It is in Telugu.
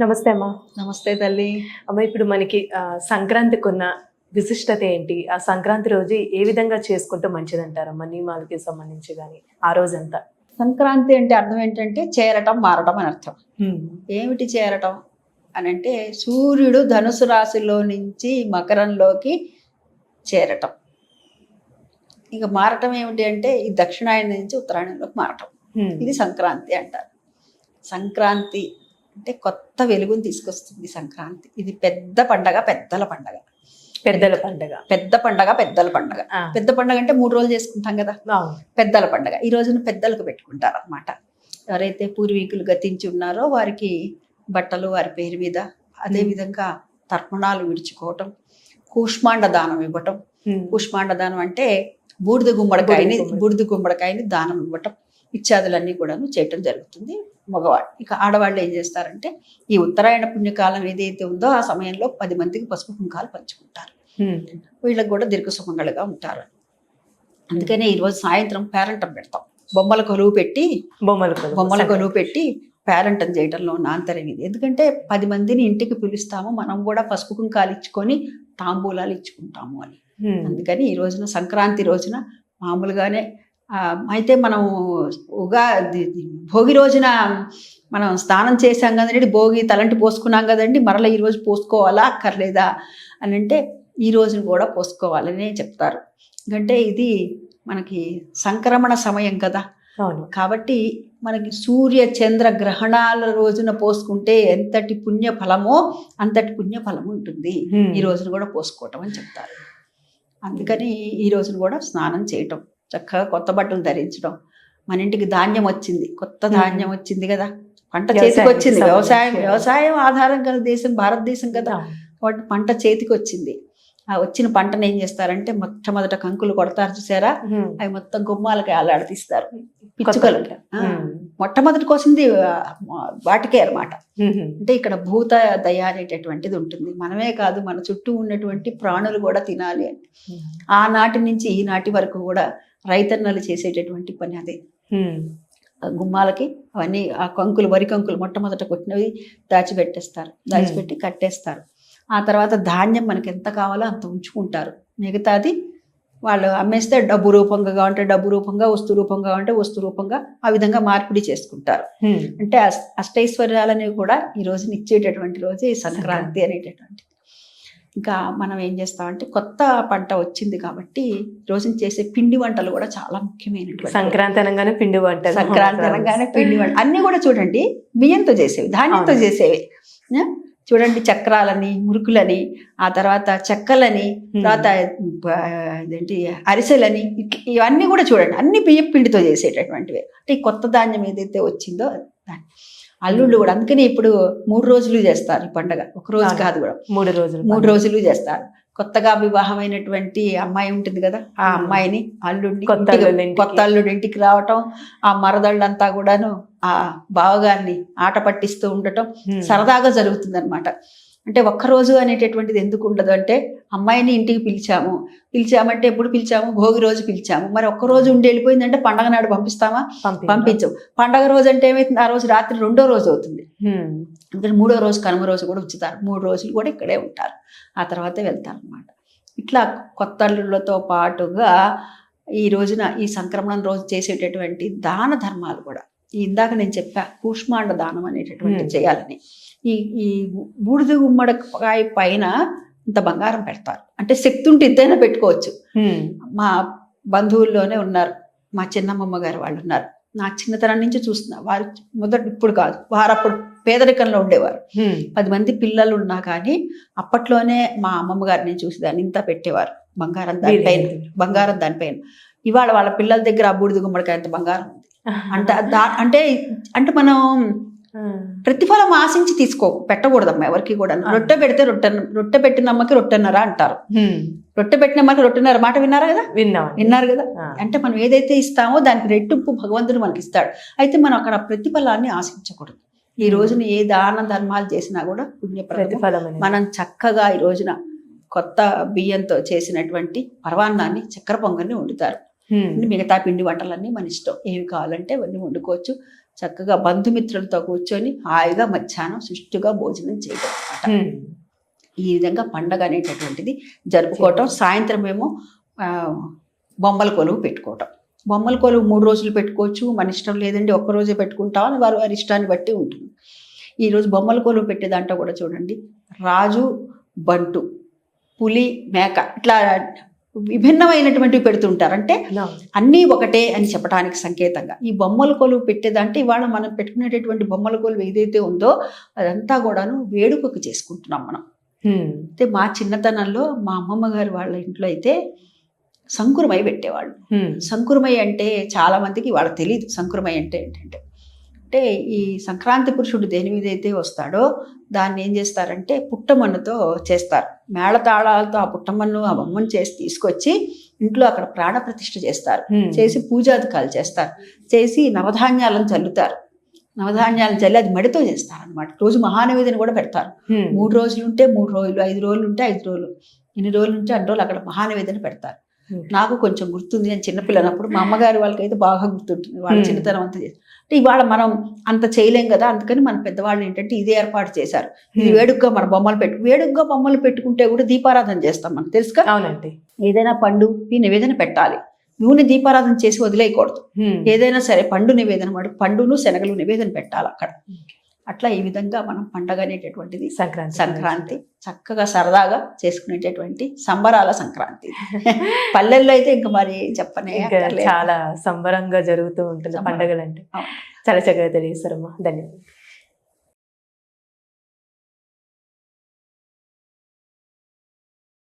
నమస్తే అమ్మా. నమస్తే తల్లి. అమ్మ ఇప్పుడు మనకి సంక్రాంతికి ఉన్న విశిష్టత ఏంటి? ఆ సంక్రాంతి రోజు ఏ విధంగా చేసుకుంటే మంచిదంటారమ్మా నియమాలకి సంబంధించి కానీ ఆ రోజంతా. సంక్రాంతి అంటే అర్థం ఏంటంటే చేరటం మారటం అని అర్థం. ఏమిటి చేరటం? అని అంటే సూర్యుడు ధనుసు రాశిలో నుంచి మకరంలోకి చేరటం. ఇక మారటం ఏమిటి అంటే ఈ దక్షిణాయనం నుంచి ఉత్తరాయణంలోకి మారటం. ఇది సంక్రాంతి అంటారు. సంక్రాంతి అంటే కొత్త వెలుగుని తీసుకొస్తుంది సంక్రాంతి. ఇది పెద్ద పండగ పెద్దల పండగ. పెద్దల పండగ. పెద్ద పండగ పెద్దల పండగ. పెద్ద పండగ అంటే మూడు రోజులు చేసుకుంటాం కదా? పెద్దల పండగ. ఈ రోజున పెద్దలకు పెట్టుకుంటారు అనమాట ఎవరైతే పూర్వీకులు గతించి ఉన్నారో వారికి బట్టలు వారి పేరు మీద అదే Hmm. విధంగా తర్పణాలు విడుచుకోవటం కూష్మాండ దానం ఇవ్వటం. కూష్మాండ దానం అంటే బూడిద గుమ్మడికాయని బూడిద గుమ్మడి. బూడిద గుమ్మడికాయని దానం ఇవ్వటం. ఇత్యాదులన్నీ కూడాను చేయటం జరుగుతుంది మగవాళ్ళు ఇక ఆడవాళ్ళు ఏం చేస్తారంటే ఈ ఉత్తరాయణ పుణ్యకాలం ఏదైతే ఉందో ఆ సమయంలో పది మందికి పసుపు కుంకాలు పంచుకుంటారు. వీళ్ళకి కూడా దీర్ఘ సుమంగళగా ఉంటారు అందుకనే ఈరోజు సాయంత్రం పేరంటం పెడతాం బొమ్మల కొలువు పెట్టి బొమ్మల కొలువు. బొమ్మల కొలువు పెట్టి పేరంటం చేయడంలో ఆంతర్యం ఇది ఎందుకంటే పది మందిని ఇంటికి పిలుస్తాము మనం కూడా పసుపు కుంకాలు ఇచ్చుకొని తాంబూలాలు ఇచ్చుకుంటాము అని. అందుకని ఈ రోజున సంక్రాంతి రోజున మామూలుగానే అయితే మనం ఉగా భోగి రోజున మనం స్నానం చేసాం కదండి భోగి తలంటి పోసుకున్నాం కదండి మరలా ఈ రోజు పోసుకోవాలా అక్కర్లేదా అని అంటే ఈ రోజున కూడా పోసుకోవాలనే చెప్తారు. ఎందుకంటే ఇది మనకి సంక్రమణ సమయం కదా. అవును. కాబట్టి మనకి సూర్య చంద్ర గ్రహణాల రోజున పోసుకుంటే ఎంతటి పుణ్య ఫలమో అంతటి పుణ్య ఫలం ఉంటుంది. ఈ రోజున కూడా పోసుకోవటం అని చెప్తారు. అందుకని ఈ రోజున కూడా స్నానం చేయటం. చక్కగా కొత్త బట్టలు ధరించడం. మన ఇంటికి ధాన్యం వచ్చింది. కొత్త ధాన్యం వచ్చింది కదా. పంట చేతికి వచ్చింది. వ్యవసాయం. వ్యవసాయం. ఆధారం గల దేశం భారతదేశం కదా. కాబట్టి పంట చేతికి వచ్చింది. ఆ వచ్చిన పంటను ఏం చేస్తారంటే మొట్టమొదట కంకులు కొడతారు చూసారా. అవి మొత్తం గుమ్మాలకి ఆలాడతీస్తారు కొత్త పిచ్చుకలు. మొట్టమొదటి కోసింది వాటికే అన్నమాట. ఉమ్. అంటే ఇక్కడ భూత దయ అనేటటువంటిది ఉంటుంది. మనమే కాదు మన చుట్టూ ఉన్నటువంటి ప్రాణులు కూడా తినాలి అని. ఆనాటి నుంచి ఈనాటి వరకు కూడా రైతన్నలు చేసేటటువంటి పని అదే. గుమ్మాలకి అవన్నీ ఆ కంకులు వరి కంకులు మొట్టమొదట కొట్టినవి దాచిపెట్టేస్తారు. దాచిపెట్టి కట్టేస్తారు. ఆ తర్వాత ధాన్యం మనకి ఎంత కావాలో అంత ఉంచుకుంటారు. మిగతాది వాళ్ళు అమ్మేస్తే డబ్బు రూపంగా కావాలంటే డబ్బు రూపంగా వస్తు రూపంగా కావాలంటే వస్తు రూపంగా ఆ విధంగా మార్పిడి చేసుకుంటారు. అంటే అష్టైశ్వర్యాలనేవి కూడా ఈ రోజున ఇచ్చేటటువంటి రోజు ఈ సంక్రాంతి అనేటటువంటి ఇంకా మనం ఏం చేస్తామంటే కొత్త పంట వచ్చింది కాబట్టి రోజున చేసే పిండి వంటలు కూడా చాలా ముఖ్యమైనటువంటి సంక్రాంతి అనగానే పిండి వంటలు. సంక్రాంతి అనగానే పిండి వంట. అన్ని కూడా చూడండి బియ్యంతో చేసేవి ధాన్యంతో. చేసేవి? చూడండి చక్రాలని మురుకులని ఆ తర్వాత చెక్కలని. తర్వాత అదేంటి అరిసెలని ఇవన్నీ కూడా చూడండి. అన్ని బియ్యం పిండితో చేసేటటువంటివి. అంటే ఈ కొత్త ధాన్యం ఏదైతే వచ్చిందో దాన్ని. అల్లుళ్ళు కూడా అందుకని ఇప్పుడు మూడు రోజులు చేస్తారు ఈ పండగ. ఒక రోజు. కాదు. కూడా. మూడు రోజులు మూడు రోజులు చేస్తారు. కొత్తగా వివాహమైనటువంటి అమ్మాయి ఉంటుంది కదా ఆ. అమ్మాయిని అల్లుడిని కొత్త అల్లుడి ఇంటికి. కొత్త అల్లుడి ఇంటికి రావటం ఆ మరదళ్ళంతా కూడాను ఆ బావగారిని ఆట పట్టిస్తూ ఉండటం. సరదాగా జరుగుతుంది అనమాట అంటే ఒక్కరోజు అనేటటువంటిది ఎందుకు ఉండదు? అంటే అమ్మాయిని ఇంటికి పిలిచాము. పిలిచామంటే ఎప్పుడు పిలిచాము? భోగి రోజు పిలిచాము. మరి ఒక్క రోజు ఉండి వెళ్ళిపోయిందంటే పండగ నాడు పంపిస్తామా? పంపించు. పండగ రోజు అంటే ఏమైతుంది? ఆ రోజు రాత్రి రెండో రోజు అవుతుంది. అందుకని మూడో రోజు కనుమ రోజు కూడా ఉంచుతారు మూడు రోజులు కూడా ఇక్కడే ఉంటారు. ఆ తర్వాతే వెళ్తారు అనమాట ఇట్లా కొత్త అల్లుళ్ళతో పాటుగా ఈ రోజున ఈ సంక్రమణం రోజు చేసేటటువంటి దాన ధర్మాలు కూడా. ఇందాక నేను చెప్పా కూష్మాండ దానం అనేటటువంటి. చేయాలని. ఈ ఈ బూడిద గుమ్మడికాయ పైన ఇంత బంగారం పెడతారు. అంటే శక్తి ఉంటే ఇంతైనా పెట్టుకోవచ్చు. మా బంధువుల్లోనే ఉన్నారు. మా చిన్నమ్మమ్మ గారు వాళ్ళు ఉన్నారు. నా చిన్నతనం నుంచి చూస్తున్నా. వారు మొదట ఇప్పుడు కాదు. వారు అప్పుడు పేదరికంలో ఉండేవారు. పది మంది పిల్లలు ఉన్నా కానీ అప్పట్లోనే మా అమ్మమ్మ గారిని చూసి దాన్ని ఇంత పెట్టేవారు. బంగారం దానిపైన బంగారం దానిపైన ఇవాళ వాళ్ళ పిల్లల దగ్గర ఆ బూడిద గుమ్మడికాయ అంత బంగారం ఉంది? అంటే అంటే అంటే మనం. ప్రతిఫలం ఆశించి తీసుకో పెట్టకూడదమ్మా ఎవరికి కూడా. రొట్టె పెడితే రొట్టె రొట్టె పెట్టిన అమ్మకి రొట్టెన్నర అంటారు. రొట్టె పెట్టిన అమ్మకి రొట్టెన్నర మాట విన్నారా కదా? విన్నాం విన్నారు కదా. అంటే మనం ఏదైతే ఇస్తామో దానికి రెట్టింపు భగవంతుడు మనకి ఇస్తాడు అయితే మనం అక్కడ ప్రతిఫలాన్ని ఆశించకూడదు. ఈ రోజున ఏ దాన ధర్మాలు చేసినా కూడా పుణ్యప్రదం ప్రతిఫలం. మనం చక్కగా ఈ రోజున కొత్త బియ్యంతో చేసినటువంటి పరవాన్నాన్ని చక్కెర పొంగల్ని వండుతారు. మిగతా పిండి వంటలన్నీ మన ఇష్టం. ఏవి కావాలంటే అవన్నీ వండుకోవచ్చు. చక్కగా బంధుమిత్రులతో కూర్చొని హాయిగా మధ్యాహ్నం సుష్టుగా భోజనం చేయడం. ఈ విధంగా పండగ అనేటటువంటిది జరుపుకోవటం. సాయంత్రం ఏమో బొమ్మల కొలువు పెట్టుకోవటం. బొమ్మల కొలువు మూడు రోజులు పెట్టుకోవచ్చు. మన ఇష్టం లేదండి ఒక్క రోజే పెట్టుకుంటామని వారు వారి ఇష్టాన్ని బట్టి ఉంటుంది. ఈరోజు బొమ్మల కొలువు పెట్టే దాంట్లో కూడా చూడండి. రాజు బంటు పులి మేక ఇట్లా విభిన్నమైనటువంటివి పెడుతుంటారు అంటే. అన్నీ ఒకటే అని చెప్పడానికి సంకేతంగా ఈ బొమ్మల కొలువు పెట్టేదంటే ఇవాళ మనం పెట్టుకునేటటువంటి బొమ్మల కొలువు ఏదైతే ఉందో అదంతా కూడాను వేడుకకు చేసుకుంటున్నాం మనం. అయితే మా చిన్నతనంలో మా అమ్మమ్మ గారు వాళ్ళ ఇంట్లో అయితే సంకురమై పెట్టేవాళ్ళు. సంకురమై అంటే చాలా మందికి వాళ్ళకి తెలియదు సంకురమై అంటే ఏంటంటే అంటే ఈ సంక్రాంతి పురుషుడు దేని మీద అయితే వస్తాడో దాన్ని ఏం చేస్తారంటే పుట్టమన్నుతో చేస్తారు మేళతాళాలతో ఆ పుట్టమన్ను ఆ బొమ్మను చేసి తీసుకొచ్చి ఇంట్లో అక్కడ ప్రాణ ప్రతిష్ఠ చేస్తారు. చేసి పూజాధికాలు చేస్తారు చేసి నవధాన్యాలను చల్లుతారు నవధాన్యాలను చల్లి అది మడితో చేస్తారు అనమాట రోజు మహానవేదిని కూడా పెడతారు. మూడు రోజులు ఉంటే మూడు రోజులు ఐదు రోజులు ఉంటే ఐదు రోజులు ఎన్ని రోజులు ఉంటే అన్ని రోజులు అక్కడ మహానవేదన పెడతారు. నాకు కొంచెం గుర్తుంది నేను చిన్నపిల్లనప్పుడు మా అమ్మగారి వాళ్ళకైతే బాగా గుర్తుంటుంది. వాళ్ళ Hmm. చిన్నతనం అంతా చేసి. అంటే ఇవాళ మనం అంత చేయలేం కదా అందుకని మన పెద్దవాళ్ళు ఏంటంటే ఇదే ఏర్పాటు చేశారు. ఇది హ్మ్. వేడుకగా మన బొమ్మలు పెట్టు వేడుకగా బొమ్మలు పెట్టుకుంటే కూడా దీపారాధన చేస్తాం మనకు తెలుసుగా అవునండి. ఏదైనా పండు ఈ నివేదన పెట్టాలి. నూనె దీపారాధన చేసి వదిలేయకూడదు. ఏదైనా సరే పండు నివేదన పండును శనగలు నివేదన పెట్టాలి అక్కడ. అట్లా ఈ విధంగా మనం పండగ అనేటటువంటిది సంక్రాంతి సంక్రాంతి చక్కగా సరదాగా చేసుకునేటటువంటి సంబరాల సంక్రాంతి పల్లెల్లో అయితే ఇంకా మరి చెప్పనే. చాలా సంబరంగా జరుగుతూ ఉంటుంది. పండగలు అంటే. చాలా చక్కగా తెలియజేస్తారమ్మా ధన్యవాదాలు